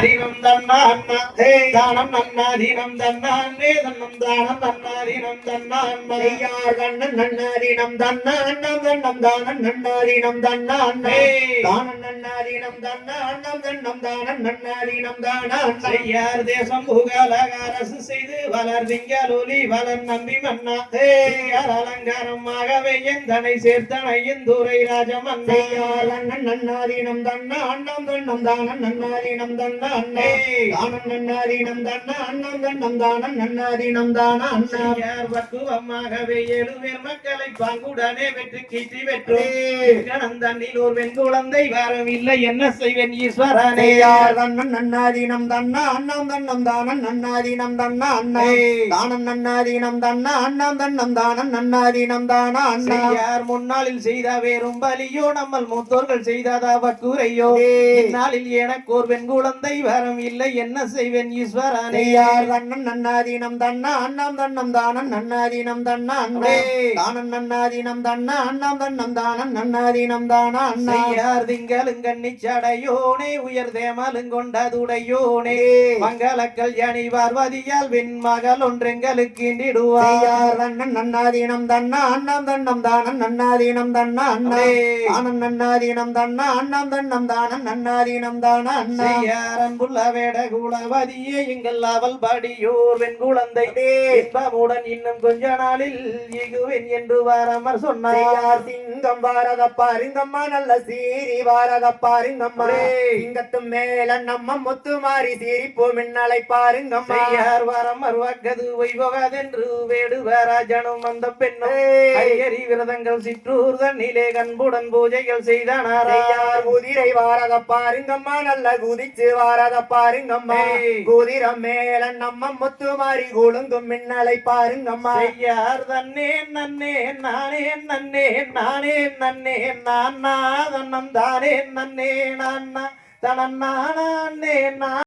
தீனம் தன்னான்ன தானம் நன்னாதீனம் தன்னான்னே தன்னம் தானம் நன்னாதீனம் தன்னான்மை ஐயார் கண்ணன் நன்னாதீனம் தன்னாண்ணம் தன்னம் தானம் நன்னாதீனம் தன்னாண்ணே தானம் நன்னாதீனம் தன்னாண்ணம் தன்னம் தானம் நன்னாதீனம் தானாண்ணே செய்யார் தேசம் புகழக அரசு செய்து வளர் திங்களொலி வளர் நம்பி மன்னா செய்யார் அலங்காரமாகவே எந்தனை சேர்த்தனை இந்துரை ராஜமன்னா கண்ணன் நன்னாதீனம் தன்னாண்ணம் தன்னம் தானம் நன்னாதீனம் தன்னாண்ணே தானம் நன்னாதீனம் தன்னாண்ணம் தன்னம் தானம் நன்னாதீனம் தானாண்ணே செய்யார் பக்குவமாகவே மக்களை பாங்குடனே வெற்றி கீட்டி வெற்றோ கணந்தண்ணில் ஒரு குழந்தை என்ன செய்வேன் ஈஸ்வரனே? ஐயார் கண்ணன் நன்னாதீனம் தன்னா அண்ணம் தன்னம் தானம் நன்னாதீனம் தன்னா அண்ணா. தானம் நன்னாதீனம் தன்னா அண்ணம் தன்னம் தானம் நன்னாதீனம் தானா அண்ணா. செய்யார் முன்னாளில் செய்த வேறும் பலியோ நம்மள் மூத்தோர்கள் செய்ததா வக்கூரையோ இந்நாளில் எனக்கு ஒரு பெண் குழந்தை வரம் இல்லை என்ன செய்வேன் ஈஸ்வரனே? ஐயார் கண்ணன் நன்னாதீனம் தன்னா அண்ணம் தன்னம் தானம் நன்னாதீனம் தன்னா அண்ணா. தானம் நன்னாதீனம் தன்னா அண்ணம் தன்னம் தானம் நன்னாதீனம் தானா அண்ணா. செய்யார் திங்களும் கண்ணிச்சடையோனே உயர் தேமலுங்கொண்டதுடையோனே மங்கள கல்யாணி பார்வதியால் வெண் மகள் ஒன்றெங்களுக்கு ஐயார் கண்ணன் நன்னாதீனம் தன்னா அண்ணம் தன்னம் தானம் நன்னாதீனம் தன்னா அண்ணா. தானம் நன்னாதீனம் தன்னா அண்ணம் தன்னம் தானம் நன்னாதீனம் தானா அண்ணா. அன்புள்ள வேட குலவதியே எங்கள் அவள் படியோர் வெண் குழந்தை இன்பமுடன் இன்னும் கொஞ்ச நாளில் இகுவேன் என்று வாரமர் சொன்னார். சிங்கம் வாரதப்பா ரிங்கம்மா நல்ல சீரி வாரதப்பா ரிங்கம்மா. சிங்கத்தும் மேல நம்ம முத்து மாறி சிரிப்பு மின்னலை பாருங்கம்மா செய்யார் வரமர் வக்கது வைபகதென்று வேடுவராஜனும் அந்த பெண்ணும். ஹரிஹரி விரதங்கள் சிற்றூர் தன்னிலே கண்புடன் பூஜைகள் செய்தனாரா. குதிரை வாரதப்பா ரிங்கம்மா நல்ல குதிச்சு வாரதப்பா ரிங்கம்மா குதிரம் மேல நம்ம முத்து மாறி குழுங்கும் மின்னலை பாருங்கம்மா. செய்யார் தன்னே நன்னே நானே நன்னே நானே நன்னே நான் தன்னம் தானே நன்னே நான் தனன் நானே நான்